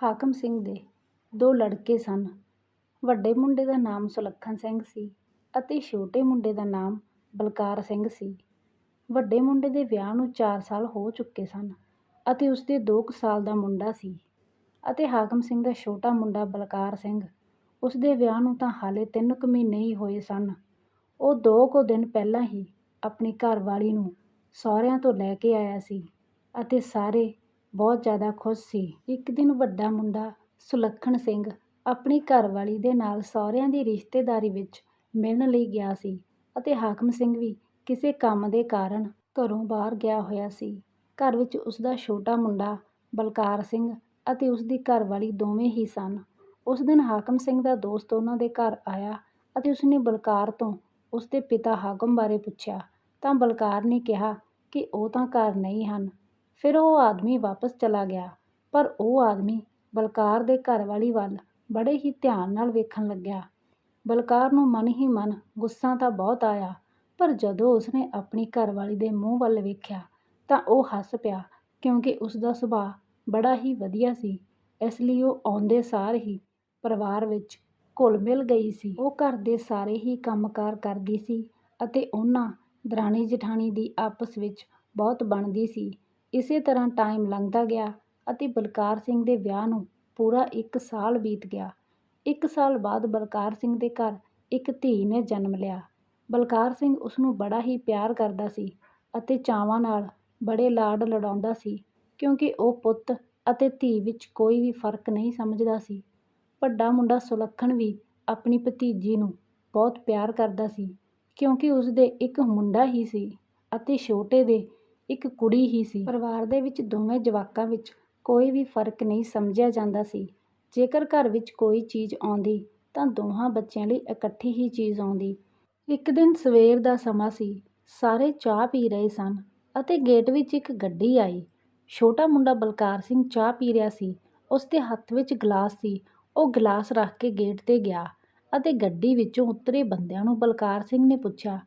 ਹਾਕਮ ਸਿੰਘ ਦੇ ਦੋ ਲੜਕੇ ਸਨ। ਵੱਡੇ ਮੁੰਡੇ ਦਾ ਨਾਮ ਸੁਲੱਖਣ ਸਿੰਘ ਸੀ ਅਤੇ ਛੋਟੇ ਮੁੰਡੇ ਦਾ ਨਾਮ ਬਲਕਾਰ ਸਿੰਘ ਸੀ। ਵੱਡੇ ਮੁੰਡੇ ਦੇ ਵਿਆਹ ਨੂੰ ਚਾਰ ਸਾਲ ਹੋ ਚੁੱਕੇ ਸਨ ਅਤੇ ਉਸਦੇ ਦੋ ਕੁ ਸਾਲ ਦਾ ਮੁੰਡਾ ਸੀ ਅਤੇ ਹਾਕਮ ਸਿੰਘ ਦਾ ਛੋਟਾ ਮੁੰਡਾ ਬਲਕਾਰ ਸਿੰਘ, ਉਸਦੇ ਵਿਆਹ ਨੂੰ ਤਾਂ ਹਾਲੇ ਤਿੰਨ ਕੁ ਮਹੀਨੇ ਹੀ ਹੋਏ ਸਨ। ਉਹ ਦੋ ਕੁ ਦਿਨ ਪਹਿਲਾਂ ਹੀ ਆਪਣੀ ਘਰਵਾਲੀ ਨੂੰ ਸਹੁਰਿਆਂ ਤੋਂ ਲੈ ਕੇ ਆਇਆ ਸੀ ਅਤੇ ਸਾਰੇ ਬਹੁਤ ਜ਼ਿਆਦਾ ਖੁਸ਼ ਸੀ। ਇੱਕ ਦਿਨ ਵੱਡਾ ਮੁੰਡਾ ਸੁਲੱਖਣ ਸਿੰਘ ਆਪਣੀ ਘਰਵਾਲੀ ਦੇ ਨਾਲ ਸਹੁਰਿਆਂ ਦੀ ਰਿਸ਼ਤੇਦਾਰੀ ਵਿੱਚ ਮਿਲਣ ਲਈ ਗਿਆ ਸੀ ਅਤੇ ਹਾਕਮ ਸਿੰਘ ਵੀ ਕਿਸੇ ਕੰਮ ਦੇ ਕਾਰਨ ਘਰੋਂ ਬਾਹਰ ਗਿਆ ਹੋਇਆ ਸੀ। ਘਰ ਵਿੱਚ ਉਸਦਾ ਛੋਟਾ ਮੁੰਡਾ ਬਲਕਾਰ ਸਿੰਘ ਅਤੇ ਉਸਦੀ ਘਰਵਾਲੀ ਦੋਵੇਂ ਹੀ ਸਨ। ਉਸ ਦਿਨ ਹਾਕਮ ਸਿੰਘ ਦਾ ਦੋਸਤ ਉਹਨਾਂ ਦੇ ਘਰ ਆਇਆ ਅਤੇ ਉਸਨੇ ਬਲਕਾਰ ਤੋਂ ਉਸਦੇ ਪਿਤਾ ਹਾਕਮ ਬਾਰੇ ਪੁੱਛਿਆ ਤਾਂ ਬਲਕਾਰ ਨੇ ਕਿਹਾ ਕਿ ਉਹ ਤਾਂ ਘਰ ਨਹੀਂ ਹਨ। ਫਿਰ ਉਹ ਆਦਮੀ ਵਾਪਸ ਚਲਾ ਗਿਆ ਪਰ ਉਹ ਆਦਮੀ ਬਲਕਾਰ ਦੇ ਘਰਵਾਲੀ ਵੱਲ ਬੜੇ ਹੀ ਧਿਆਨ ਨਾਲ ਵੇਖਣ ਲੱਗਿਆ। ਬਲਕਾਰ ਨੂੰ ਮਨ ਹੀ ਮਨ ਗੁੱਸਾ ਤਾਂ ਬਹੁਤ ਆਇਆ, ਪਰ ਜਦੋਂ ਉਸਨੇ ਆਪਣੀ ਘਰਵਾਲੀ ਦੇ ਮੂੰਹ ਵੱਲ ਵੇਖਿਆ ਤਾਂ ਉਹ ਹੱਸ ਪਿਆ, ਕਿਉਂਕਿ ਉਸਦਾ ਸੁਭਾਅ ਬੜਾ ਹੀ ਵਧੀਆ ਸੀ ਇਸ ਲਈ ਉਹ ਆਉਂਦੇ ਸਾਰ ਹੀ ਪਰਿਵਾਰ ਵਿੱਚ ਘੁਲ ਮਿਲ ਗਈ ਸੀ। ਉਹ ਘਰ ਦੇ ਸਾਰੇ ਹੀ ਕੰਮ ਕਾਰ ਕਰਦੀ ਸੀ ਅਤੇ ਉਹਨਾਂ ਦਰਾਣੀ ਜਠਾਣੀ ਦੀ ਆਪਸ ਵਿੱਚ ਬਹੁਤ ਬਣਦੀ ਸੀ। ਇਸੇ ਤਰ੍ਹਾਂ ਟਾਈਮ ਲੰਘਦਾ ਗਿਆ ਅਤੇ ਬਲਕਾਰ ਸਿੰਘ ਦੇ ਵਿਆਹ ਨੂੰ ਪੂਰਾ ਇੱਕ ਸਾਲ ਬੀਤ ਗਿਆ। ਇੱਕ ਸਾਲ ਬਾਅਦ ਬਲਕਾਰ ਸਿੰਘ ਦੇ ਘਰ ਇੱਕ ਧੀ ਨੇ ਜਨਮ ਲਿਆ। ਬਲਕਾਰ ਸਿੰਘ ਉਸਨੂੰ ਬੜਾ ਹੀ ਪਿਆਰ ਕਰਦਾ ਸੀ ਅਤੇ ਚਾਵਾਂ ਨਾਲ ਬੜੇ ਲਾਡ ਲਡਾਉਂਦਾ ਸੀ ਕਿਉਂਕਿ ਉਹ ਪੁੱਤ ਅਤੇ ਧੀ ਵਿੱਚ ਕੋਈ ਵੀ ਫ਼ਰਕ ਨਹੀਂ ਸਮਝਦਾ ਸੀ। ਵੱਡਾ ਮੁੰਡਾ ਸੁਲੱਖਣ ਵੀ ਆਪਣੀ ਭਤੀਜੀ ਨੂੰ ਬਹੁਤ ਪਿਆਰ ਕਰਦਾ ਸੀ ਕਿਉਂਕਿ ਉਸਦੇ ਇੱਕ ਮੁੰਡਾ ਹੀ ਸੀ ਅਤੇ ਛੋਟੇ ਦੇ ਇੱਕ ਕੁੜੀ ਹੀ ਸੀ। ਪਰਿਵਾਰ ਦੇ ਵਿੱਚ ਦੋਵੇਂ ਜਵਾਕਾਂ ਵਿੱਚ ਕੋਈ ਵੀ ਫ਼ਰਕ ਨਹੀਂ ਸਮਝਿਆ ਜਾਂਦਾ ਸੀ। ਜੇਕਰ ਘਰ ਵਿੱਚ ਕੋਈ ਚੀਜ਼ ਆਉਂਦੀ ਤਾਂ ਦੋਹਾਂ ਬੱਚਿਆਂ ਲਈ ਇਕੱਠੀ ਹੀ ਚੀਜ਼ ਆਉਂਦੀ। ਇੱਕ ਦਿਨ ਸਵੇਰ ਦਾ ਸਮਾਂ ਸੀ। ਸਾਰੇ ਚਾਹ ਪੀ ਰਹੇ ਸਨ ਅਤੇ ਗੇਟ ਵਿੱਚ ਇੱਕ ਗੱਡੀ ਆਈ। ਛੋਟਾ ਮੁੰਡਾ ਬਲਕਾਰ ਸਿੰਘ ਚਾਹ ਪੀ ਰਿਹਾ ਸੀ। ਉਸਦੇ ਹੱਥ ਵਿੱਚ ਗਲਾਸ ਸੀ। ਉਹ ਗਲਾਸ ਰੱਖ ਕੇ ਗੇਟ 'ਤੇ ਗਿਆ ਅਤੇ ਗੱਡੀ ਵਿੱਚੋਂ ਉਤਰੇ ਬੰਦਿਆਂ ਨੂੰ ਬਲਕਾਰ ਸਿੰਘ ਨੇ ਪੁੱਛਿਆ,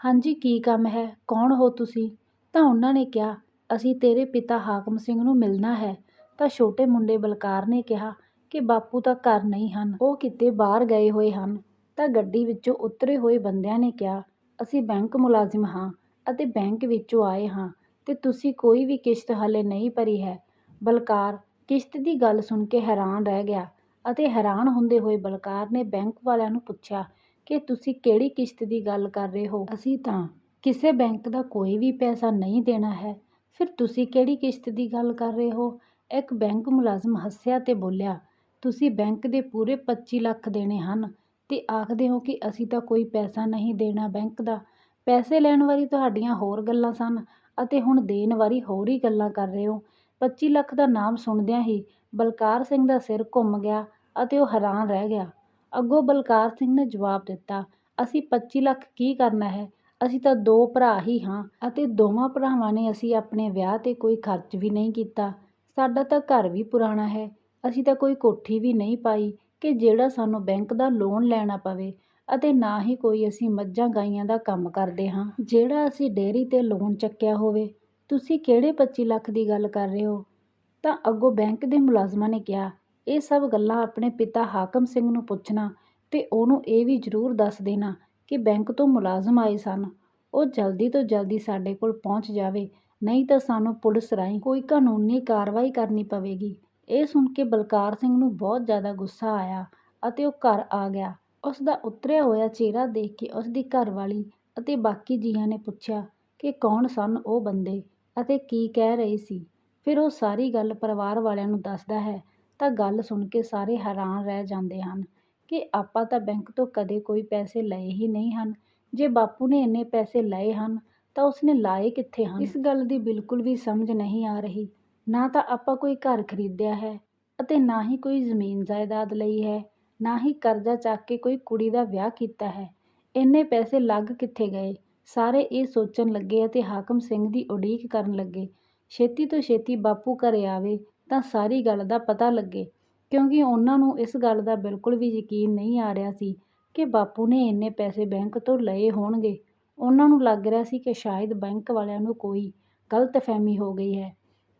ਹਾਂਜੀ ਕੀ ਕੰਮ ਹੈ, ਕੌਣ ਹੋ ਤੁਸੀਂ? ਤਾਂ ਉਹਨਾਂ ਨੇ ਕਿਹਾ, ਅਸੀਂ ਤੇਰੇ ਪਿਤਾ ਹਾਕਮ ਸਿੰਘ ਨੂੰ ਮਿਲਣਾ ਹੈ। ਤਾਂ ਛੋਟੇ ਮੁੰਡੇ ਬਲਕਾਰ ਨੇ ਕਿਹਾ ਕਿ ਬਾਪੂ ਤਾਂ ਘਰ ਨਹੀਂ ਹਨ। ਉਹ ਕਿਤੇ ਬਾਹਰ ਗਏ ਹੋਏ ਹਨ। ਤਾਂ ਗੱਡੀ ਵਿੱਚੋਂ ਉਤਰੇ ਹੋਏ ਬੰਦਿਆਂ ਨੇ ਕਿਹਾ, ਅਸੀਂ ਬੈਂਕ ਮੁਲਾਜ਼ਮ ਹਾਂ ਅਤੇ ਬੈਂਕ ਵਿੱਚੋਂ ਆਏ ਹਾਂ ਤੇ ਤੁਸੀਂ ਕੋਈ ਵੀ ਕਿਸ਼ਤ ਹਾਲੇ ਨਹੀਂ ਭਰੀ ਹੈ। ਬਲਕਾਰ ਕਿਸ਼ਤ ਦੀ ਗੱਲ ਸੁਣ ਕੇ ਹੈਰਾਨ ਰਹਿ ਗਿਆ ਅਤੇ ਹੈਰਾਨ ਹੁੰਦੇ ਹੋਏ ਬਲਕਾਰ ਨੇ ਬੈਂਕ ਵਾਲਿਆਂ ਨੂੰ ਪੁੱਛਿਆ ਕਿ ਤੁਸੀਂ ਕਿਹੜੀ ਕਿਸ਼ਤ ਦੀ ਗੱਲ ਕਰ ਰਹੇ ਹੋ? ਅਸੀਂ ਤਾਂ ਕਿਸੇ ਬੈਂਕ ਦਾ ਕੋਈ ਵੀ ਪੈਸਾ ਨਹੀਂ ਦੇਣਾ ਹੈ। ਫਿਰ ਤੁਸੀਂ ਕਿਹੜੀ ਕਿਸ਼ਤ ਦੀ ਗੱਲ ਕਰ ਰਹੇ ਹੋ? ਇੱਕ ਬੈਂਕ ਮੁਲਾਜ਼ਮ ਹੱਸਿਆ ਤੇ ਬੋਲਿਆ, ਤੁਸੀਂ ਬੈਂਕ ਦੇ ਪੂਰੇ ਪੱਚੀ ਲੱਖ ਦੇਣੇ ਹਨ ਤੇ ਆਖਦੇ ਹੋ ਕਿ ਅਸੀਂ ਤਾਂ ਕੋਈ ਪੈਸਾ ਨਹੀਂ ਦੇਣਾ ਬੈਂਕ ਦਾ। ਪੈਸੇ ਲੈਣ ਵਾਰੀ ਤੁਹਾਡੀਆਂ ਹੋਰ ਗੱਲਾਂ ਸਨ ਅਤੇ ਹੁਣ ਦੇਣ ਵਾਰੀ ਹੋਰ ਹੀ ਗੱਲਾਂ ਕਰ ਰਹੇ ਹੋ। ਪੱਚੀ ਲੱਖ ਦਾ ਨਾਮ ਸੁਣਦਿਆਂ ਹੀ ਬਲਕਾਰ ਸਿੰਘ ਦਾ ਸਿਰ ਘੁੰਮ ਗਿਆ ਅਤੇ ਉਹ ਹੈਰਾਨ ਰਹਿ ਗਿਆ। ਅੱਗੋਂ ਬਲਕਾਰ ਸਿੰਘ ਨੇ ਜਵਾਬ ਦਿੱਤਾ, ਅਸੀਂ ਪੱਚੀ ਲੱਖ ਕੀ ਕਰਨਾ ਹੈ, ਅਸੀਂ ਤਾਂ ਦੋ ਭਰਾ ਹੀ ਹਾਂ ਅਤੇ ਦੋਵਾਂ ਭਰਾਵਾਂ ਨੇ ਅਸੀਂ ਆਪਣੇ ਵਿਆਹ 'ਤੇ ਕੋਈ ਖਰਚ ਵੀ ਨਹੀਂ ਕੀਤਾ। ਸਾਡਾ ਤਾਂ ਘਰ ਵੀ ਪੁਰਾਣਾ ਹੈ। ਅਸੀਂ ਤਾਂ ਕੋਈ ਕੋਠੀ ਵੀ ਨਹੀਂ ਪਾਈ ਕਿ ਜਿਹੜਾ ਸਾਨੂੰ ਬੈਂਕ ਦਾ ਲੋਨ ਲੈਣਾ ਪਵੇ ਅਤੇ ਨਾ ਹੀ ਕੋਈ ਅਸੀਂ ਮੱਝਾਂ ਗਾਈਆਂ ਦਾ ਕੰਮ ਕਰਦੇ ਹਾਂ। ਜਿਹੜਾ ਅਸੀਂ ਡੇਅਰੀ 'ਤੇ ਲੋਨ ਚੱਕਿਆ ਹੋਵੇ। ਤੁਸੀਂ ਕਿਹੜੇ ਪੱਚੀ ਲੱਖ ਦੀ ਗੱਲ ਕਰ ਰਹੇ ਹੋ? ਤਾਂ ਅੱਗੋਂ ਬੈਂਕ ਦੇ ਮੁਲਾਜ਼ਮਾਂ ਨੇ ਕਿਹਾ, ਇਹ ਸਭ ਗੱਲਾਂ ਆਪਣੇ ਪਿਤਾ ਹਾਕਮ ਸਿੰਘ ਨੂੰ ਪੁੱਛਣਾ ਅਤੇ ਉਹਨੂੰ ਇਹ ਵੀ ਜ਼ਰੂਰ ਦੱਸ ਦੇਣਾ ਕਿ ਬੈਂਕ ਤੋਂ ਮੁਲਾਜ਼ਮ ਆਏ ਸਨ। ਉਹ ਜਲਦੀ ਤੋਂ ਜਲਦੀ ਸਾਡੇ ਕੋਲ ਪਹੁੰਚ ਜਾਵੇ, ਨਹੀਂ ਤਾਂ ਸਾਨੂੰ ਪੁਲਿਸ ਰਾਹੀਂ ਕੋਈ ਕਾਨੂੰਨੀ ਕਾਰਵਾਈ ਕਰਨੀ ਪਵੇਗੀ। ਇਹ ਸੁਣ ਕੇ ਬਲਕਾਰ ਸਿੰਘ ਨੂੰ ਬਹੁਤ ਜ਼ਿਆਦਾ ਗੁੱਸਾ ਆਇਆ ਅਤੇ ਉਹ ਘਰ ਆ ਗਿਆ। ਉਸਦਾ ਉਤਰਿਆ ਹੋਇਆ ਚਿਹਰਾ ਦੇਖ ਕੇ ਉਸਦੀ ਘਰਵਾਲੀ ਅਤੇ ਬਾਕੀ ਜੀਆਂ ਨੇ ਪੁੱਛਿਆ ਕਿ ਕੌਣ ਸਨ ਉਹ ਬੰਦੇ ਅਤੇ ਕੀ ਕਹਿ ਰਹੇ ਸੀ। ਫਿਰ ਉਹ ਸਾਰੀ ਗੱਲ ਪਰਿਵਾਰ ਵਾਲਿਆਂ ਨੂੰ ਦੱਸਦਾ ਹੈ ਤਾਂ ਗੱਲ ਸੁਣ ਕੇ ਸਾਰੇ ਹੈਰਾਨ ਰਹਿ ਜਾਂਦੇ ਹਨ ਕਿ ਆਪਾਂ ਤਾਂ ਬੈਂਕ ਤੋਂ ਕਦੇ ਕੋਈ ਪੈਸੇ ਲਏ ਹੀ ਨਹੀਂ ਹਨ। ਜੇ ਬਾਪੂ ਨੇ ਇੰਨੇ ਪੈਸੇ ਲਏ ਹਨ ਤਾਂ ਉਸਨੇ ਲਾਏ ਕਿੱਥੇ ਹਨ? ਇਸ ਗੱਲ ਦੀ ਬਿਲਕੁਲ ਵੀ ਸਮਝ ਨਹੀਂ ਆ ਰਹੀ। ਨਾ ਤਾਂ ਆਪਾਂ ਕੋਈ ਘਰ ਖਰੀਦਿਆ ਹੈ ਅਤੇ ਨਾ ਹੀ ਕੋਈ ਜ਼ਮੀਨ ਜਾਇਦਾਦ ਲਈ ਹੈ, ਨਾ ਹੀ ਕਰਜ਼ਾ ਚੱਕ ਕੇ ਕੋਈ ਕੁੜੀ ਦਾ ਵਿਆਹ ਕੀਤਾ ਹੈ। ਇੰਨੇ ਪੈਸੇ ਲੱਗ ਕਿੱਥੇ ਗਏ? ਸਾਰੇ ਇਹ ਸੋਚਣ ਲੱਗੇ ਅਤੇ ਹਾਕਮ ਸਿੰਘ ਦੀ ਉਡੀਕ ਕਰਨ ਲੱਗੇ। ਛੇਤੀ ਤੋਂ ਛੇਤੀ ਬਾਪੂ ਘਰੇ ਆਵੇ ਤਾਂ ਸਾਰੀ ਗੱਲ ਦਾ ਪਤਾ ਲੱਗੇ ਕਿਉਂਕਿ ਉਹਨਾਂ ਨੂੰ ਇਸ ਗੱਲ ਦਾ ਬਿਲਕੁਲ ਵੀ ਯਕੀਨ ਨਹੀਂ ਆ ਰਿਹਾ ਸੀ ਕਿ ਬਾਪੂ ਨੇ ਇੰਨੇ ਪੈਸੇ ਬੈਂਕ ਤੋਂ ਲਏ ਹੋਣਗੇ। ਉਹਨਾਂ ਨੂੰ ਲੱਗ ਰਿਹਾ ਸੀ ਕਿ ਸ਼ਾਇਦ ਬੈਂਕ ਵਾਲਿਆਂ ਨੂੰ ਕੋਈ ਗਲਤਫਹਿਮੀ ਹੋ ਗਈ ਹੈ।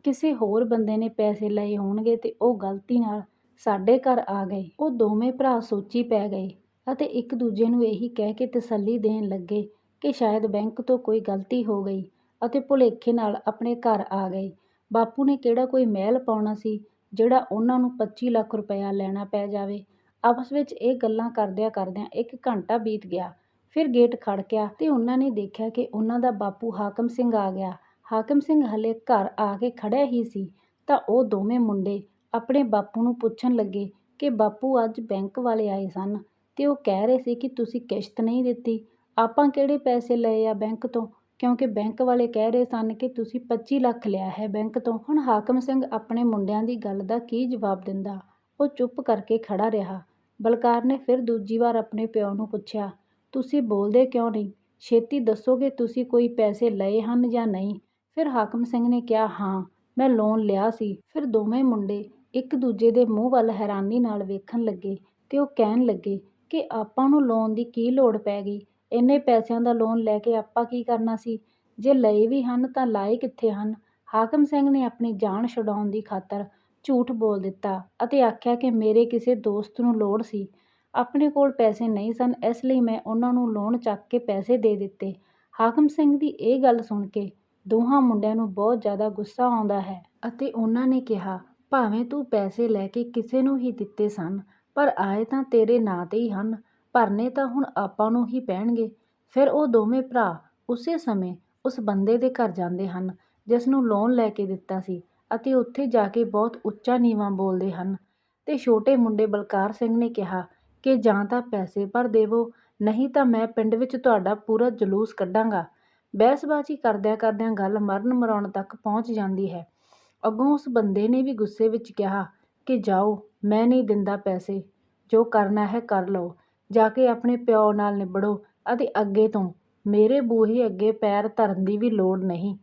ਕਿਸੇ ਹੋਰ ਬੰਦੇ ਨੇ ਪੈਸੇ ਲਏ ਹੋਣਗੇ ਤੇ ਉਹ ਗਲਤੀ ਨਾਲ ਸਾਡੇ ਘਰ ਆ ਗਏ। ਉਹ ਦੋਵੇਂ ਭਰਾ ਸੋਚੀ ਪੈ ਗਏ ਅਤੇ ਇੱਕ ਦੂਜੇ ਨੂੰ ਇਹੀ ਕਹਿ ਕੇ ਤਸੱਲੀ ਦੇਣ ਲੱਗੇ ਕਿ ਸ਼ਾਇਦ ਬੈਂਕ ਤੋਂ ਕੋਈ ਗਲਤੀ ਹੋ ਗਈ ਅਤੇ ਭੁਲੇਖੇ ਨਾਲ ਆਪਣੇ ਘਰ ਆ ਗਏ। ਬਾਪੂ ਨੇ ਕਿਹੜਾ ਕੋਈ ਮਹਿਲ ਪਾਉਣਾ ਸੀ ਜਿਹੜਾ ਉਹਨਾਂ ਨੂੰ 25 ਲੱਖ ਰੁਪਇਆ ਲੈਣਾ ਪੈ ਜਾਵੇ। ਆਪਸ ਵਿੱਚ ਇਹ ਗੱਲਾਂ ਕਰਦਿਆਂ ਕਰਦਿਆਂ ਇੱਕ ਘੰਟਾ ਬੀਤ ਗਿਆ। ਫਿਰ ਗੇਟ ਖੜਕਿਆ ਤੇ ਉਹਨਾਂ ਨੇ ਦੇਖਿਆ ਕਿ ਉਹਨਾਂ ਦਾ ਬਾਪੂ ਹਾਕਮ ਸਿੰਘ ਆ ਗਿਆ। ਹਾਕਮ ਸਿੰਘ ਹਲੇ ਘਰ ਆ ਕੇ ਖੜਿਆ ਹੀ ਸੀ ਤਾਂ ਉਹ ਦੋਵੇਂ ਮੁੰਡੇ ਆਪਣੇ ਬਾਪੂ ਨੂੰ ਪੁੱਛਣ ਲੱਗੇ ਕਿ ਬਾਪੂ ਅੱਜ ਬੈਂਕ ਵਾਲੇ ਆਏ ਸਨ ਤੇ ਉਹ ਕਹਿ ਰਹੇ ਸੀ ਕਿ ਤੁਸੀਂ ਕਿਸ਼ਤ ਨਹੀਂ ਦਿੱਤੀ। ਆਪਾਂ ਕਿਹੜੇ ਪੈਸੇ ਲਏ ਆ ਬੈਂਕ ਤੋਂ? ਕਿਉਂਕਿ ਬੈਂਕ ਵਾਲੇ ਕਹਿ ਰਹੇ ਸਨ ਕਿ ਤੁਸੀਂ 25 ਲੱਖ ਲਿਆ ਹੈ ਬੈਂਕ ਤੋਂ। ਹੁਣ ਹਾਕਮ ਸਿੰਘ ਆਪਣੇ ਮੁੰਡਿਆਂ ਦੀ ਗੱਲ ਦਾ ਕੀ ਜਵਾਬ ਦਿੰਦਾ? ਉਹ ਚੁੱਪ ਕਰਕੇ ਖੜਾ ਰਿਹਾ। ਬਲਕਾਰ ਨੇ ਫਿਰ ਦੂਜੀ ਵਾਰ ਆਪਣੇ ਪਿਓ ਨੂੰ ਪੁੱਛਿਆ, ਤੁਸੀਂ ਬੋਲਦੇ ਕਿਉਂ ਨਹੀਂ? ਛੇਤੀ ਦੱਸੋਗੇ ਤੁਸੀਂ ਕੋਈ ਪੈਸੇ ਲਏ ਹਨ ਜਾਂ ਨਹੀਂ? ਫਿਰ ਹਾਕਮ ਸਿੰਘ ਨੇ ਕਿਹਾ, ਹਾਂ, ਮੈਂ ਲੋਨ ਲਿਆ ਸੀ। ਫਿਰ ਦੋਵੇਂ ਮੁੰਡੇ ਇੱਕ ਦੂਜੇ ਦੇ ਮੂੰਹ ਵੱਲ ਹੈਰਾਨੀ ਨਾਲ ਵੇਖਣ ਲੱਗੇ ਤੇ ਉਹ ਕਹਿਣ ਲੱਗੇ ਕਿ ਆਪਾਂ ਨੂੰ ਲੋਨ ਦੀ ਕੀ ਲੋੜ ਪੈ ਗਈ? ਇੰਨੇ ਪੈਸਿਆਂ ਦਾ ਲੋਨ ਲੈ ਕੇ ਆਪਾਂ ਕੀ ਕਰਨਾ ਸੀ? ਜੇ ਲਏ ਵੀ ਹਨ ਤਾਂ ਲਾਏ ਕਿੱਥੇ ਹਨ? ਹਾਕਮ ਸਿੰਘ ਨੇ ਆਪਣੀ ਜਾਨ ਛੁਡਾਉਣ ਦੀ ਖਾਤਰ ਝੂਠ ਬੋਲ ਦਿੱਤਾ ਅਤੇ ਆਖਿਆ ਕਿ ਮੇਰੇ ਕਿਸੇ ਦੋਸਤ ਨੂੰ ਲੋੜ ਸੀ। ਆਪਣੇ ਕੋਲ ਪੈਸੇ ਨਹੀਂ ਸਨ, ਇਸ ਲਈ ਮੈਂ ਉਹਨਾਂ ਨੂੰ ਲੋਨ ਚੱਕ ਕੇ ਪੈਸੇ ਦੇ ਦਿੱਤੇ। ਹਾਕਮ ਸਿੰਘ ਦੀ ਇਹ ਗੱਲ ਸੁਣ ਕੇ ਦੋਹਾਂ ਮੁੰਡਿਆਂ ਨੂੰ ਬਹੁਤ ਜ਼ਿਆਦਾ ਗੁੱਸਾ ਆਉਂਦਾ ਹੈ ਅਤੇ ਉਹਨਾਂ ਨੇ ਕਿਹਾ, ਭਾਵੇਂ ਤੂੰ ਪੈਸੇ ਲੈ ਕੇ ਕਿਸੇ ਨੂੰ ਹੀ ਦਿੱਤੇ ਸਨ, ਪਰ ਆਏ ਤਾਂ ਤੇਰੇ ਨਾਂ ਤੇ ਹੀ ਹਨ। ਭਰਨੇ ਤਾਂ ਹੁਣ ਆਪਾਂ ਨੂੰ ਹੀ ਪੈਣਗੇ। ਫਿਰ ਉਹ ਦੋਵੇਂ ਭਰਾ ਉਸੇ ਸਮੇਂ ਉਸ ਬੰਦੇ ਦੇ ਘਰ ਜਾਂਦੇ ਹਨ, ਜਿਸ ਨੂੰ ਲੋਨ ਲੈ ਕੇ ਦਿੱਤਾ ਸੀ ਅਤੇ ਉੱਥੇ ਜਾ ਕੇ ਬਹੁਤ ਉੱਚਾ ਨੀਵਾਂ ਬੋਲਦੇ ਹਨ। ਤੇ ਛੋਟੇ ਮੁੰਡੇ ਬਲਕਾਰ ਸਿੰਘ ਨੇ ਕਿਹਾ ਕਿ ਜਾਂ ਤਾਂ ਪੈਸੇ ਭਰ ਦੇਵੋ, ਨਹੀਂ ਤਾਂ ਮੈਂ ਪਿੰਡ ਵਿੱਚ ਤੁਹਾਡਾ ਪੂਰਾ ਜਲੂਸ ਕੱਢਾਂਗਾ। ਬਹਿਸਬਾਜ਼ੀ ਕਰਦਿਆਂ ਕਰਦਿਆਂ ਗੱਲ ਮਰਨ ਮਰਾਉਣ ਤੱਕ ਪਹੁੰਚ ਜਾਂਦੀ ਹੈ। ਅੱਗੋਂ ਉਸ ਬੰਦੇ ਨੇ ਵੀ ਗੁੱਸੇ ਵਿੱਚ ਕਿਹਾ ਕਿ ਜਾਓ, ਮੈਂ ਨਹੀਂ ਦਿੰਦਾ ਪੈਸੇ, ਜੋ ਕਰਨਾ ਹੈ ਕਰ ਲਓ। ਜਾ ਕੇ ਆਪਣੇ ਪਿਓ ਨਾਲ ਨਿਬੜੋ ਅਤੇ ਅੱਗੇ ਤੋਂ ਮੇਰੇ ਬੂਹੇ ਅੱਗੇ ਪੈਰ ਧਰਨ ਦੀ ਵੀ ਲੋੜ ਨਹੀਂ।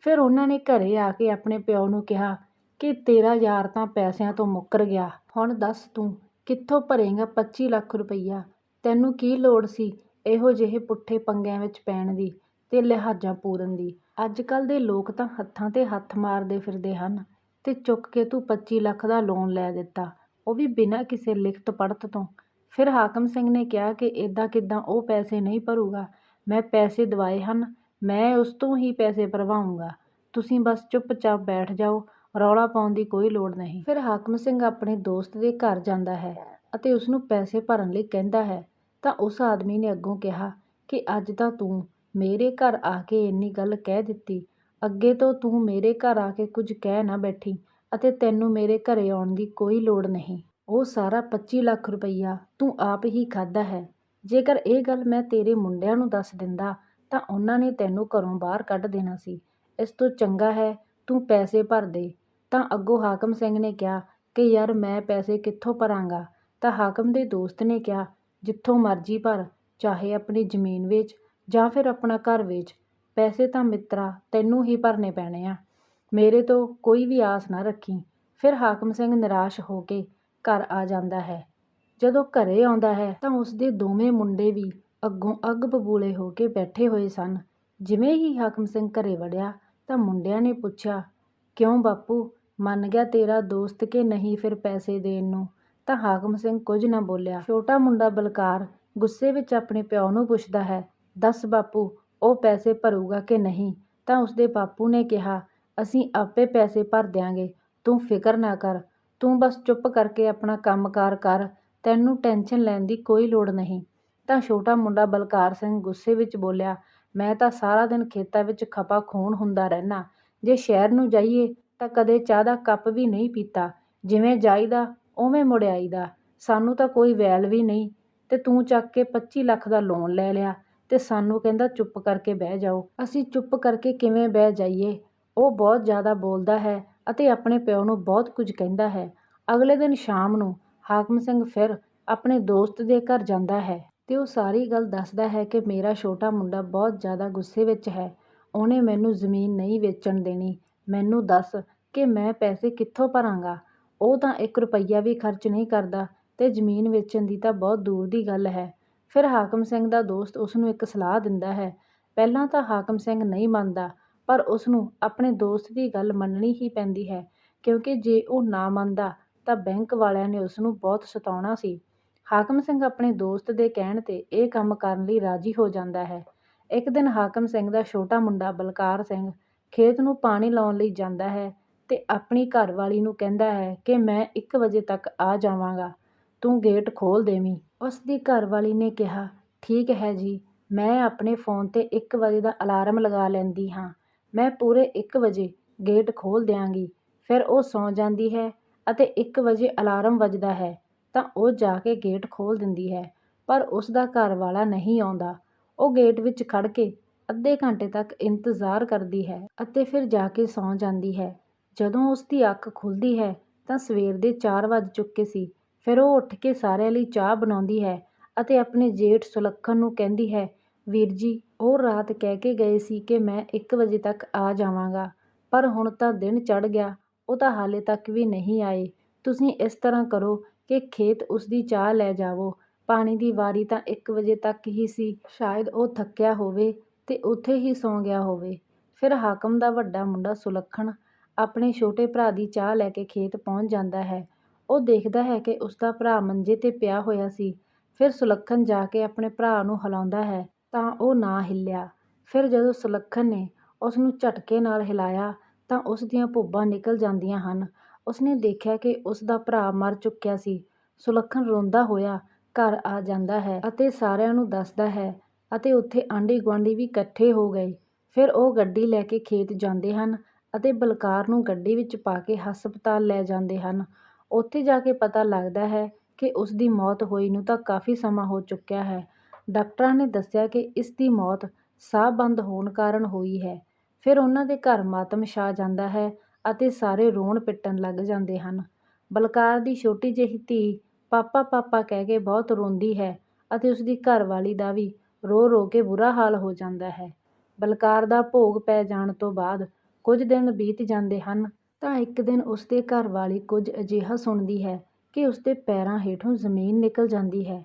ਫਿਰ ਉਹਨਾਂ ਨੇ ਘਰ ਆ ਕੇ ਆਪਣੇ ਪਿਓ ਨੂੰ ਕਿਹਾ ਕਿ ਤੇਰਾ ਯਾਰ ਤਾਂ ਪੈਸਿਆਂ ਤੋਂ ਮੁੱਕਰ ਗਿਆ। ਹੁਣ ਦੱਸ ਤੂੰ ਕਿੱਥੋਂ ਭਰੇਗਾ 25 ਲੱਖ ਰੁਪਈਆ? ਤੈਨੂੰ ਕੀ ਲੋੜ ਸੀ ਇਹੋ ਜਿਹੇ ਪੁੱਠੇ ਪੰਗਿਆਂ ਵਿੱਚ ਪੈਣ ਦੀ ਤੇ ਲਿਹਾਜ਼ਾਂ ਪੂਰਨ ਦੀ? ਅੱਜ ਕੱਲ ਦੇ ਲੋਕ ਤਾਂ ਹੱਥਾਂ ਤੇ ਹੱਥ ਮਾਰਦੇ ਫਿਰਦੇ ਹਨ ਤੇ ਚੁੱਕ ਕੇ ਤੂੰ 25 ਲੱਖ ਦਾ ਲੋਨ ਲੈ ਦਿੱਤਾ। ਉਹ ਵੀ ਬਿਨਾਂ ਕਿਸੇ ਲਿਖਤ ਪੜ੍ਹਤ ਤੋਂ। ਫਿਰ ਹਾਕਮ ਸਿੰਘ ਨੇ ਕਿਹਾ ਕਿ ਇੱਦਾਂ ਕਿੱਦਾਂ ਉਹ ਪੈਸੇ ਨਹੀਂ ਭਰੂਗਾ, ਮੈਂ ਪੈਸੇ ਦਵਾਏ ਹਨ, ਮੈਂ ਉਸ ਤੋਂ ਹੀ ਪੈਸੇ ਭਰਵਾਉਂਗਾ, ਤੁਸੀਂ ਬਸ ਚੁੱਪਚਾਪ ਬੈਠ ਜਾਓ, ਰੌਲਾ ਪਾਉਣ ਦੀ ਕੋਈ ਲੋੜ ਨਹੀਂ। ਫਿਰ ਹਾਕਮ ਸਿੰਘ ਆਪਣੇ ਦੋਸਤ ਦੇ ਘਰ ਜਾਂਦਾ ਹੈ ਅਤੇ ਉਸ ਨੂੰ ਪੈਸੇ ਭਰਨ ਲਈ ਕਹਿੰਦਾ ਹੈ। ਤਾਂ ਉਸ ਆਦਮੀ ਨੇ ਅੱਗੋਂ ਕਿਹਾ ਕਿ ਅੱਜ ਤਾਂ ਤੂੰ ਮੇਰੇ ਘਰ ਆ ਕੇ ਇੰਨੀ ਗੱਲ ਕਹਿ ਦਿੱਤੀ, ਅੱਗੇ ਤੋਂ ਤੂੰ ਮੇਰੇ ਘਰ ਆ ਕੇ ਕੁਝ ਕਹਿ ਨਾ ਬੈਠੀ ਅਤੇ ਤੈਨੂੰ ਮੇਰੇ ਘਰੇ ਆਉਣ ਦੀ ਕੋਈ ਲੋੜ ਨਹੀਂ। ਉਹ ਸਾਰਾ 25 ਲੱਖ ਰੁਪਈਆ ਤੂੰ ਆਪ ਹੀ ਖਾਧਾ ਹੈ। ਜੇਕਰ ਇਹ ਗੱਲ ਮੈਂ ਤੇਰੇ ਮੁੰਡਿਆਂ ਨੂੰ ਦੱਸ ਦਿੰਦਾ, ਤਾਂ ਉਹਨਾਂ ਨੇ ਤੈਨੂੰ ਘਰੋਂ ਬਾਹਰ ਕੱਢ ਦੇਣਾ ਸੀ। ਇਸ ਤੋਂ ਚੰਗਾ ਹੈ ਤੂੰ ਪੈਸੇ ਭਰ ਦੇ। ਤਾਂ ਅੱਗੋਂ ਹਾਕਮ ਸਿੰਘ ਨੇ ਕਿਹਾ ਕਿ ਯਾਰ ਮੈਂ ਪੈਸੇ ਕਿੱਥੋਂ ਭਰਾਂਗਾ? ਤਾਂ ਹਾਕਮ ਦੇ ਦੋਸਤ ਨੇ ਕਿਹਾ, ਜਿੱਥੋਂ ਮਰਜ਼ੀ ਭਰ, ਚਾਹੇ ਆਪਣੀ ਜ਼ਮੀਨ ਵੇਚ ਜਾਂ ਫਿਰ ਆਪਣਾ ਘਰ ਵੇਚ। ਪੈਸੇ ਤਾਂ ਮਿੱਤਰਾ, ਤੈਨੂੰ ਹੀ ਭਰਨੇ ਪੈਣੇ ਆ। ਮੇਰੇ ਤੋਂ ਕੋਈ ਵੀ ਆਸ ਨਾ ਰੱਖੀ। ਫਿਰ ਹਾਕਮ ਸਿੰਘ ਨਿਰਾਸ਼ ਹੋ ਕੇ ਘਰ ਆ ਜਾਂਦਾ ਹੈ। ਜਦੋਂ ਘਰ ਆਉਂਦਾ ਹੈ ਤਾਂ ਉਸਦੇ ਦੋਵੇਂ ਮੁੰਡੇ ਵੀ ਅੱਗੋਂ ਅੱਗ ਬਬੂਲੇ ਹੋ ਕੇ ਬੈਠੇ ਹੋਏ ਸਨ। ਜਿਵੇਂ ਹੀ ਹਾਕਮ ਸਿੰਘ ਘਰ ਵੜਿਆ ਤਾਂ ਮੁੰਡਿਆਂ ਨੇ ਪੁੱਛਿਆ, ਕਿਉਂ ਬਾਪੂ, ਮੰਨ ਗਿਆ ਤੇਰਾ ਦੋਸਤ ਕਿ ਨਹੀਂ ਫਿਰ ਪੈਸੇ ਦੇਣ ਨੂੰ? ਤਾਂ ਹਾਕਮ ਸਿੰਘ ਕੁਝ ਨਾ ਬੋਲਿਆ। ਛੋਟਾ ਮੁੰਡਾ ਬਲਕਾਰ ਗੁੱਸੇ ਵਿੱਚ ਆਪਣੇ ਪਿਓ ਨੂੰ ਪੁੱਛਦਾ ਹੈ, ਦੱਸ ਬਾਪੂ, ਉਹ ਪੈਸੇ ਭਰੂਗਾ ਕਿ ਨਹੀਂ? ਤਾਂ ਉਸਦੇ ਬਾਪੂ ਨੇ ਕਿਹਾ, ਅਸੀਂ ਆਪੇ ਪੈਸੇ ਭਰ ਦਿਆਂਗੇ, ਤੂੰ ਫਿਕਰ ਨਾ ਕਰ ਤੂੰ ਬਸ ਚੁੱਪ ਕਰਕੇ ਆਪਣਾ ਕੰਮਕਾਰ ਕਰ, ਤੈਨੂੰ ਟੈਨਸ਼ਨ ਲੈਣ ਦੀ ਕੋਈ ਲੋੜ ਨਹੀਂ। ਤਾਂ ਛੋਟਾ ਮੁੰਡਾ ਬਲਕਾਰ ਸਿੰਘ ਗੁੱਸੇ ਵਿੱਚ ਬੋਲਿਆ, ਮੈਂ ਤਾਂ ਸਾਰਾ ਦਿਨ ਖੇਤਾਂ ਵਿੱਚ ਖਪਾ ਖੂਨ ਹੁੰਦਾ ਰਹਿਣਾ ਜੇ ਸ਼ਹਿਰ ਨੂੰ ਜਾਈਏ ਤਾਂ ਕਦੇ ਚਾਹ ਦਾ ਕੱਪ ਵੀ ਨਹੀਂ ਪੀਤਾ। ਜਿਵੇਂ ਜਾਈਦਾ, ਉਵੇਂ ਮੁੜ ਆਈਦਾ। ਸਾਨੂੰ ਤਾਂ ਕੋਈ ਵੈਲ ਵੀ ਨਹੀਂ। ਤੇ ਤੂੰ ਚੱਕ ਕੇ 25 ਲੱਖ ਦਾ ਲੋਨ ਲੈ ਲਿਆ ਤੇ ਸਾਨੂੰ ਕਹਿੰਦਾ ਚੁੱਪ ਕਰਕੇ ਬਹਿ ਜਾਓ। ਅਸੀਂ ਚੁੱਪ ਕਰਕੇ ਕਿਵੇਂ ਬਹਿ ਜਾਈਏ? ਉਹ ਬਹੁਤ ਜ਼ਿਆਦਾ ਬੋਲਦਾ ਹੈ। ਅਤੇ ਆਪਣੇ ਪਿਓ ਨੂੰ ਬਹੁਤ ਕੁਝ ਕਹਿੰਦਾ ਹੈ। ਅਗਲੇ ਦਿਨ ਸ਼ਾਮ ਨੂੰ ਹਾਕਮ ਸਿੰਘ ਫਿਰ ਆਪਣੇ ਦੋਸਤ ਦੇ ਘਰ ਜਾਂਦਾ ਹੈ ਤੇ ਉਹ ਸਾਰੀ ਗੱਲ ਦੱਸਦਾ ਹੈ ਕਿ ਮੇਰਾ ਛੋਟਾ ਮੁੰਡਾ ਬਹੁਤ ਜ਼ਿਆਦਾ ਗੁੱਸੇ ਵਿੱਚ ਹੈ। ਉਹਨੇ ਮੈਨੂੰ ਜ਼ਮੀਨ ਨਹੀਂ ਵੇਚਣ ਦੇਣੀ। ਮੈਨੂੰ ਦੱਸ ਕਿ ਮੈਂ ਪੈਸੇ ਕਿੱਥੋਂ ਭਰਾਂਗਾ। ਉਹ ਤਾਂ 1 ਰੁਪਈਆ ਵੀ ਖਰਚ ਨਹੀਂ ਕਰਦਾ ਤੇ ਜ਼ਮੀਨ ਵੇਚਣ ਦੀ ਤਾਂ ਬਹੁਤ ਦੂਰ ਦੀ ਗੱਲ ਹੈ। ਫਿਰ ਹਾਕਮ ਸਿੰਘ ਦਾ ਦੋਸਤ ਉਸ ਨੂੰ ਇੱਕ ਸਲਾਹ ਦਿੰਦਾ ਹੈ। ਪਹਿਲਾਂ ਤਾਂ ਹਾਕਮ ਸਿੰਘ ਨਹੀਂ ਮੰਨਦਾ। ਪਰ ਉਸਨੂੰ ਆਪਣੇ ਦੋਸਤ ਦੀ ਗੱਲ ਮੰਨਣੀ ਹੀ ਪੈਂਦੀ ਹੈ ਕਿਉਂਕਿ ਜੇ ਉਹ ਨਾ ਮੰਨਦਾ ਤਾਂ ਬੈਂਕ ਵਾਲਿਆਂ ਨੇ ਉਸਨੂੰ ਬਹੁਤ ਸਤਾਉਣਾ ਸੀ। ਹਾਕਮ ਸਿੰਘ ਆਪਣੇ ਦੋਸਤ ਦੇ ਕਹਿਣ 'ਤੇ ਇਹ ਕੰਮ ਕਰਨ ਲਈ ਰਾਜ਼ੀ ਹੋ ਜਾਂਦਾ ਹੈ। ਇੱਕ ਦਿਨ ਹਾਕਮ ਸਿੰਘ ਦਾ ਛੋਟਾ ਮੁੰਡਾ ਬਲਕਾਰ ਸਿੰਘ ਖੇਤ ਨੂੰ ਪਾਣੀ ਲਾਉਣ ਲਈ ਜਾਂਦਾ ਹੈ ਤੇ ਆਪਣੀ ਘਰਵਾਲੀ ਨੂੰ ਕਹਿੰਦਾ ਹੈ ਕਿ ਮੈਂ ਇੱਕ ਵਜੇ ਤੱਕ ਆ ਜਾਵਾਂਗਾ, ਤੂੰ ਗੇਟ ਖੋਲ੍ਹ ਦੇਵੀਂ। ਉਸ ਦੀ ਘਰਵਾਲੀ ਨੇ ਕਿਹਾ, ਠੀਕ ਹੈ ਜੀ, ਮੈਂ ਆਪਣੇ ਫ਼ੋਨ 'ਤੇ ਇੱਕ ਵਜੇ ਦਾ ਅਲਾਰਮ ਲਗਾ ਲੈਂਦੀ ਹਾਂ, ਮੈਂ ਪੂਰੇ ਇੱਕ ਵਜੇ ਗੇਟ ਖੋਲ੍ਹ ਦਿਆਂਗੀ। ਫਿਰ ਉਹ ਸੌਂ ਜਾਂਦੀ ਹੈ ਅਤੇ ਇੱਕ ਵਜੇ ਅਲਾਰਮ ਵੱਜਦਾ ਹੈ ਤਾਂ ਉਹ ਜਾ ਕੇ ਗੇਟ ਖੋਲ੍ਹ ਦਿੰਦੀ ਹੈ ਪਰ ਉਸਦਾ ਘਰਵਾਲਾ ਨਹੀਂ ਆਉਂਦਾ। ਉਹ ਗੇਟ ਵਿੱਚ ਖੜ੍ਹ ਕੇ ਅੱਧੇ ਘੰਟੇ ਤੱਕ ਇੰਤਜ਼ਾਰ ਕਰਦੀ ਹੈ ਅਤੇ ਫਿਰ ਜਾ ਕੇ ਸੌਂ ਜਾਂਦੀ ਹੈ। ਜਦੋਂ ਉਸ ਦੀ ਅੱਖ ਖੁੱਲ੍ਹਦੀ ਹੈ ਤਾਂ ਸਵੇਰ ਦੇ ਚਾਰ ਵੱਜ ਚੁੱਕੇ ਸੀ। ਫਿਰ ਉਹ ਉੱਠ ਕੇ ਸਾਰਿਆਂ ਲਈ ਚਾਹ ਬਣਾਉਂਦੀ ਹੈ ਅਤੇ ਆਪਣੇ ਜੇਠ ਸੁਲੱਖਣ ਨੂੰ ਕਹਿੰਦੀ ਹੈ, ਵੀਰ ਜੀ, ਉਹ ਰਾਤ ਕਹਿ ਕੇ ਗਏ ਸੀ ਕਿ ਮੈਂ ਇੱਕ ਵਜੇ ਤੱਕ ਆ ਜਾਵਾਂਗਾ ਪਰ ਹੁਣ ਤਾਂ ਦਿਨ ਚੜ੍ਹ ਗਿਆ, ਉਹ ਤਾਂ ਹਾਲੇ ਤੱਕ ਵੀ ਨਹੀਂ ਆਏ। ਤੁਸੀਂ ਇਸ ਤਰ੍ਹਾਂ ਕਰੋ ਕਿ ਖੇਤ ਉਸਦੀ ਚਾਹ ਲੈ ਜਾਵੋ, ਪਾਣੀ ਦੀ ਵਾਰੀ ਤਾਂ ਇੱਕ ਵਜੇ ਤੱਕ ਹੀ ਸੀ, ਸ਼ਾਇਦ ਉਹ ਥੱਕਿਆ ਹੋਵੇ ਤੇ ਉੱਥੇ ਹੀ ਸੌਂ ਗਿਆ ਹੋਵੇ। ਫਿਰ ਹਾਕਮ ਦਾ ਵੱਡਾ ਮੁੰਡਾ ਸੁਲੱਖਣ ਆਪਣੇ ਛੋਟੇ ਭਰਾ ਦੀ ਚਾਹ ਲੈ ਕੇ ਖੇਤ ਪਹੁੰਚ ਜਾਂਦਾ ਹੈ। ਉਹ ਦੇਖਦਾ ਹੈ ਕਿ ਉਸਦਾ ਭਰਾ ਮੰਜੇ 'ਤੇ ਪਿਆ ਹੋਇਆ ਸੀ। ਫਿਰ ਸੁਲੱਖਣ ਜਾ ਕੇ ਆਪਣੇ ਭਰਾ ਨੂੰ ਹਿਲਾਉਂਦਾ ਹੈ ਤਾਂ ਉਹ ਨਾ ਹਿੱਲਿਆ। ਫਿਰ ਜਦੋਂ ਸੁਲੱਖਣ ਨੇ ਉਸਨੂੰ ਝਟਕੇ ਨਾਲ ਹਿਲਾਇਆ ਤਾਂ ਉਸ ਦੀਆਂ ਭੁੱਬਾਂ ਨਿਕਲ ਜਾਂਦੀਆਂ ਹਨ। ਉਸਨੇ ਦੇਖਿਆ ਕਿ ਉਸਦਾ ਭਰਾ ਮਰ ਚੁੱਕਿਆ ਸੀ। ਸੁਲੱਖਣ ਰੋਂਦਾ ਹੋਇਆ ਘਰ ਆ ਜਾਂਦਾ ਹੈ ਅਤੇ ਸਾਰਿਆਂ ਨੂੰ ਦੱਸਦਾ ਹੈ ਅਤੇ ਉੱਥੇ ਆਂਢੀ-ਗੁਆਂਢੀ ਵੀ ਇਕੱਠੇ ਹੋ ਗਏ। ਫਿਰ ਉਹ ਗੱਡੀ ਲੈ ਕੇ ਖੇਤ ਜਾਂਦੇ ਹਨ ਅਤੇ ਬਲਕਾਰ ਨੂੰ ਗੱਡੀ ਵਿੱਚ ਪਾ ਕੇ ਹਸਪਤਾਲ ਲੈ ਜਾਂਦੇ ਹਨ। ਉੱਥੇ ਜਾ ਕੇ ਪਤਾ ਲੱਗਦਾ ਹੈ ਕਿ ਉਸਦੀ ਮੌਤ ਹੋਈ ਨੂੰ ਤਾਂ ਕਾਫ਼ੀ ਸਮਾਂ ਹੋ ਚੁੱਕਿਆ ਹੈ। ਡਾਕਟਰਾਂ ਨੇ ਦੱਸਿਆ ਕਿ ਇਸ ਦੀ ਮੌਤ ਸਾਹ ਬੰਦ ਹੋਣ ਕਾਰਨ ਹੋਈ ਹੈ। ਫਿਰ ਉਨ੍ਹਾਂ ਦੇ ਘਰ ਮਾਤਮ ਛਾ ਜਾਂਦਾ ਹੈ ਅਤੇ ਸਾਰੇ ਰੋਣ-ਪਿੱਟਣ ਲੱਗ ਜਾਂਦੇ ਹਨ। ਬਲਕਾਰ ਦੀ ਛੋਟੀ ਜਿਹੀ ਧੀ ਪਾਪਾ-ਪਾਪਾ ਕਹਿ ਕੇ ਬਹੁਤ ਰੋਂਦੀ ਹੈ ਅਤੇ ਉਸਦੀ ਘਰਵਾਲੀ ਦਾ ਵੀ ਰੋ-ਰੋ ਕੇ ਬੁਰਾ ਹਾਲ ਹੋ ਜਾਂਦਾ ਹੈ। ਬਲਕਾਰ ਦਾ ਭੋਗ ਪੈ ਜਾਣ ਤੋਂ ਬਾਅਦ ਕੁਝ ਦਿਨ ਬੀਤ ਜਾਂਦੇ ਹਨ ਤਾਂ ਇੱਕ ਦਿਨ ਉਸਦੇ ਘਰਵਾਲੀ ਕੁਝ ਅਜਿਹਾ ਸੁਣਦੀ ਹੈ ਕਿ ਉਸਦੇ ਪੈਰਾਂ ਹੇਠੋਂ ਜ਼ਮੀਨ ਨਿਕਲ ਜਾਂਦੀ ਹੈ।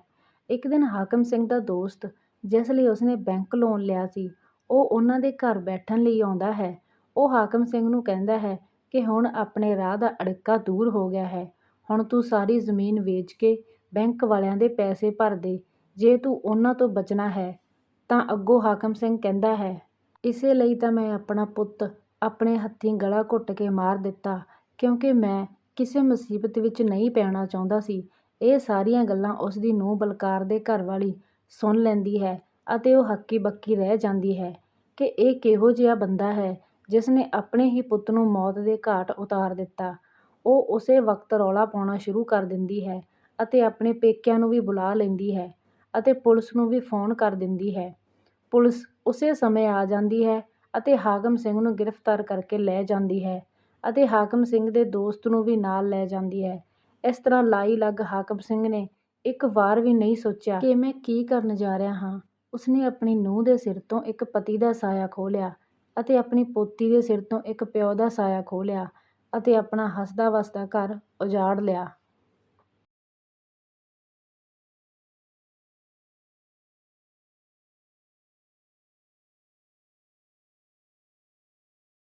ਇੱਕ ਦਿਨ ਹਾਕਮ ਸਿੰਘ ਦਾ ਦੋਸਤ, ਜਿਸ ਲਈ ਉਸਨੇ ਬੈਂਕ ਲੋਨ ਲਿਆ ਸੀ, ਉਹ ਉਹਨਾਂ ਦੇ ਘਰ ਬੈਠਣ ਲਈ ਆਉਂਦਾ ਹੈ। ਉਹ ਹਾਕਮ ਸਿੰਘ ਨੂੰ ਕਹਿੰਦਾ ਹੈ ਕਿ ਹੁਣ ਆਪਣੇ ਰਾਹ ਦਾ ਅੜਿੱਕਾ ਦੂਰ ਹੋ ਗਿਆ ਹੈ, ਹੁਣ ਤੂੰ ਸਾਰੀ ਜ਼ਮੀਨ ਵੇਚ ਕੇ ਬੈਂਕ ਵਾਲਿਆਂ ਦੇ ਪੈਸੇ ਭਰ ਦੇ, ਜੇ ਤੂੰ ਉਹਨਾਂ ਤੋਂ ਬਚਣਾ ਹੈ। ਤਾਂ ਅੱਗੋਂ ਹਾਕਮ ਸਿੰਘ ਕਹਿੰਦਾ ਹੈ, ਇਸੇ ਲਈ ਤਾਂ ਮੈਂ ਆਪਣਾ ਪੁੱਤ ਆਪਣੇ ਹੱਥੀਂ ਗਲਾ ਘੁੱਟ ਕੇ ਮਾਰ ਦਿੱਤਾ ਕਿਉਂਕਿ ਮੈਂ ਕਿਸੇ ਮੁਸੀਬਤ ਵਿੱਚ ਨਹੀਂ ਪੈਣਾ ਚਾਹੁੰਦਾ ਸੀ। ਇਹ ਸਾਰੀਆਂ ਗੱਲਾਂ ਉਸ ਦੀ ਨੂੰਹ ਬਲਕਾਰ ਦੇ ਘਰਵਾਲੀ ਸੁਣ ਲੈਂਦੀ ਹੈ ਅਤੇ ਉਹ ਹੱਕੀ-ਬੱਕੀ ਰਹਿ ਜਾਂਦੀ ਹੈ ਕਿ ਇਹ ਕਿਹੋ ਜਿਹਾ ਬੰਦਾ ਹੈ ਜਿਸ ਨੇ ਆਪਣੇ ਹੀ ਪੁੱਤ ਨੂੰ ਮੌਤ ਦੇ ਘਾਟ ਉਤਾਰ ਦਿੱਤਾ। ਉਹ ਉਸੇ ਵਕਤ ਰੌਲਾ ਪਾਉਣਾ ਸ਼ੁਰੂ ਕਰ ਦਿੰਦੀ ਹੈ ਅਤੇ ਆਪਣੇ ਪੇਕਿਆਂ ਨੂੰ ਵੀ ਬੁਲਾ ਲੈਂਦੀ ਹੈ ਅਤੇ ਪੁਲਿਸ ਨੂੰ ਵੀ ਫ਼ੋਨ ਕਰ ਦਿੰਦੀ ਹੈ। ਪੁਲਿਸ ਉਸੇ ਸਮੇਂ ਆ ਜਾਂਦੀ ਹੈ ਅਤੇ ਹਾਕਮ ਸਿੰਘ ਨੂੰ ਗ੍ਰਿਫ਼ਤਾਰ ਕਰਕੇ ਲੈ ਜਾਂਦੀ ਹੈ ਅਤੇ ਹਾਕਮ ਸਿੰਘ ਦੇ ਦੋਸਤ ਨੂੰ ਵੀ ਨਾਲ ਲੈ ਜਾਂਦੀ ਹੈ। ਇਸ ਤਰ੍ਹਾਂ ਲਾਈ-ਲੱਗ ਹਾਕਮ ਸਿੰਘ ਨੇ ਇੱਕ ਵਾਰ ਵੀ ਨਹੀਂ ਸੋਚਿਆ ਕਿ ਮੈਂ ਕੀ ਕਰਨ ਜਾ ਰਿਹਾ ਹਾਂ। ਉਸਨੇ ਆਪਣੀ ਨੂੰਹ ਦੇ ਸਿਰ ਤੋਂ ਇੱਕ ਪਤੀ ਦਾ ਸਾਇਆ ਖੋਹ ਲਿਆ ਅਤੇ ਆਪਣੀ ਪੋਤੀ ਦੇ ਸਿਰ ਤੋਂ ਇੱਕ ਪਿਓ ਦਾ ਸਾਇਆ ਖੋਹ ਲਿਆ ਅਤੇ ਆਪਣਾ ਹੱਸਦਾ ਵਸਦਾ ਘਰ ਉਜਾੜ ਲਿਆ।